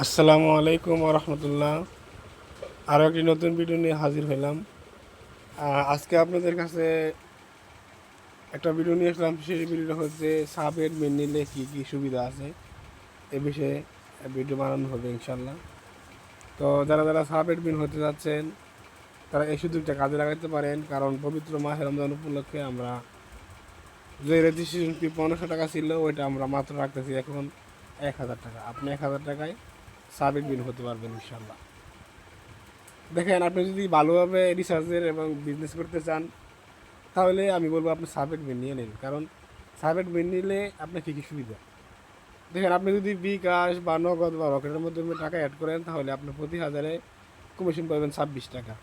আসসালামু আলাইকুম রহমতুল্লাহ। আরও একটি নতুন ভিডিও নিয়ে হাজির হইলাম। আজকে আপনাদের কাছে একটা ভিডিও নিয়ে আসলাম। সেই ভিডিওটা হচ্ছে সাবের মেন নিলে কী কী সুবিধা আছে? এ বিষয়ে ভিডিও বানানো হবে ইনশাল্লাহ তো যারা যারা সাবের বিন হতে যাচ্ছেন, তারা এই সুযোগটা কাজে লাগাতে পারেন। কারণ পবিত্র মাসের রমজান উপলক্ষে আমরা যে রেজিস্ট্রেশন ফি পনেরোশো টাকা ছিল, ওইটা আমরা মাত্র রাখতেছি এখন এক হাজার টাকা। আপনি এক হাজার টাকায় সাবেক বিন হতে পারবেন ইনশাল্লাহ দেখেন, আপনি যদি ভালোভাবে রিসার্চের এবং বিজনেস করতে চান, তাহলে আমি বলব আপনি সাবেক বিন নিয়ে নিন। কারণ সাবেক বিন নিলে আপনার কী কী সুবিধা? দেখেন, আপনি যদি বিকাশ বা নগদ বা রকেটের মাধ্যমে টাকা অ্যাড করেন, তাহলে আপনি প্রতি হাজারে কমিশন পাবেন ছাব্বিশ টাকা।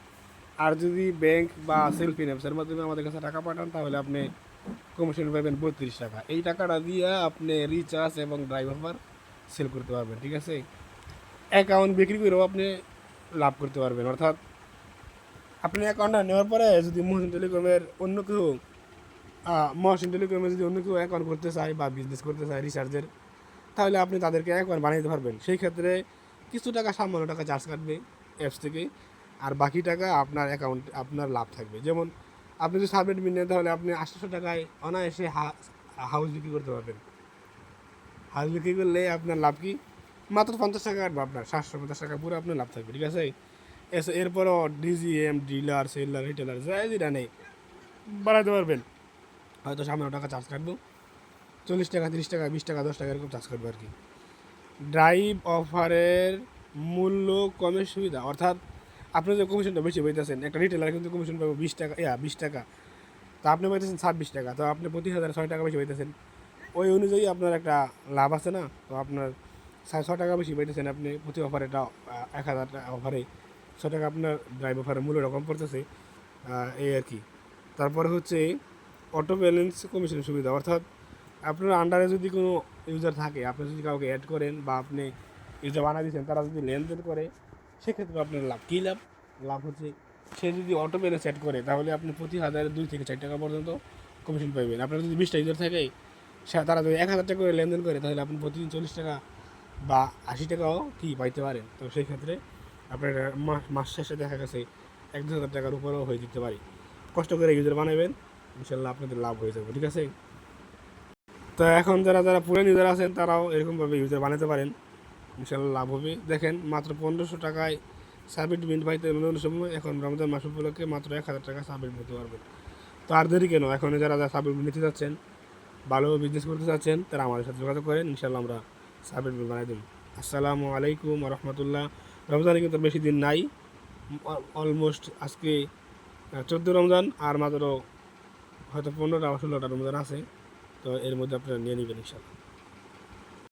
আর যদি ব্যাংক বা সেলফ ফিনান্সের মাধ্যমে আমাদের কাছে টাকা পাঠান, তাহলে আপনি কমিশন পাবেন বত্রিশ টাকা। এই টাকাটা দিয়ে আপনি রিচার্জ এবং ড্রাইভার সেল করতে পারবেন, ঠিক আছে? অ্যাকাউন্ট বিক্রি করেও আপনি লাভ করতে পারবেন। অর্থাৎ আপনি অ্যাকাউন্টটা নেওয়ার পরে যদি মহসিন টেলিকমের অন্য কেউ মহসিন টেলিকমে যদি অন্য কেউ অ্যাকাউন্ট করতে চায় বা বিজনেস করতে চায় রিচার্জের তাহলে আপনি তাদেরকে অ্যাকাউন্ট বানিয়ে দিতে পারবেন। সেই ক্ষেত্রে কিছু টাকা সামান্য টাকা চার্জ কাটবে অ্যাপস থেকে, আর বাকি টাকা আপনার অ্যাকাউন্ট আপনার লাভ থাকবে। যেমন আপনি যদি সাবমিট মিনে তাহলে আপনি আটশোশো টাকায় অনায়াসে হাউস বিক্রি করতে পারবেন। হাউস বিক্রি করলে আপনার লাভ কি? মাত্র পঞ্চাশ টাকা কাটবে আপনার, সাতশো পঞ্চাশ টাকা পুরো আপনার লাভ থাকবে, ঠিক আছে? এস- এরপরও ডিজিএম, ডিলার, সেলার, রিটেলার, যাই যেটা নেই বাড়াতে পারবেন। হয়তো সামান্য টাকা চার্জ কাটবো, চল্লিশ টাকা, তিরিশ টাকা, বিশ টাকা, দশ টাকা এরকম চার্জ করবে আর কি। ড্রাইভ অফারের মূল্য কমের সুবিধা, অর্থাৎ আপনি যে কমিশনটা বেশি পাইতেছেন, একটা রিটেলার কিন্তু কমিশন পাবো বিশ টাকা, ইয়া, বিশ টাকা। তো আপনি পাইতেছেন ছাব্বিশ টাকা, তো আপনি প্রতি হাজার, ছয় টাকা বেশি পাইতেছেন। ওই অনুযায়ী আপনার একটা লাভ আছে না, তো আপনার সাড়ে ছ টাকা বেশি পাইতেছেন আপনি প্রতি অফারে এক হাজার অফারে ছ টাকা আপনার ড্রাইভ অফারের মূল্য রকম পড়তেছে এই আর কি। তারপরে হচ্ছে অটো ব্যালেন্স কমিশনের সুবিধা। অর্থাৎ আপনার আন্ডারে যদি কোনো ইউজার থাকে, আপনি যদি কাউকে অ্যাড করেন বা আপনি ইউজার বানা দিয়েছেন তারা যদি লেনদেন করে সেক্ষেত্রে আপনার লাভ, কী লাভ? লাভ হচ্ছে, সে যদি অটো ব্যালেন্স অ্যাড করে, তাহলে আপনি প্রতি হাজারে দুই থেকে চার টাকা পর্যন্ত কমিশন পাবেন আপনার যদি বিশটা ইউজার থাকে তারা যদি এক হাজার টাকা করে লেনদেন করে, তাহলে আপনি প্রতিদিন চল্লিশ টাকা বা আশি টাকাও কি পাইতে পারেন? তো সেই ক্ষেত্রে আপনার মাস মাস শেষে দেখা গেছে এক দু হাজার টাকার উপরেও হয়ে যেতে পারে। কষ্ট করে ইউজার বানাবেন ইনশাল্লাহ আপনাদের লাভ হয়ে যাবে, ঠিক আছে? তো এখন যারা যারা পুরান ইউজার আছেন, তারাও এরকমভাবে ইউজার বানাতে পারেন। ইনশাল্লাহ লাভ হবে। দেখেন, মাত্র পনেরোশো টাকায় সাবমিট মিন্ট পাইতে সময় এখন রমজান মাস উপলক্ষে মাত্র এক হাজার টাকা সাবমিট নিতে পারবেন। তো আর দেরি কেন? এখন যারা যারা সাবমিট নিতে যাচ্ছেন, ভালো বিজনেস করতে চাচ্ছেন তারা আমাদের সাথে যোগাযোগ করেন। ইনশাল্লাহ আমরা সাবমিট বানাই দেবেন আসসালামু আলাইকুম রহমতুল্লাহ। রমজানে কিন্তু বেশি দিন নাই। অলমোস্ট আজকে চোদ্দ রমজান আর মাত্র হয়তো পনেরোটা ষোলোটা রমজান আছে। তো এর মধ্যে আপনারা নিয়ে নেবেন ইনশাল্লাহ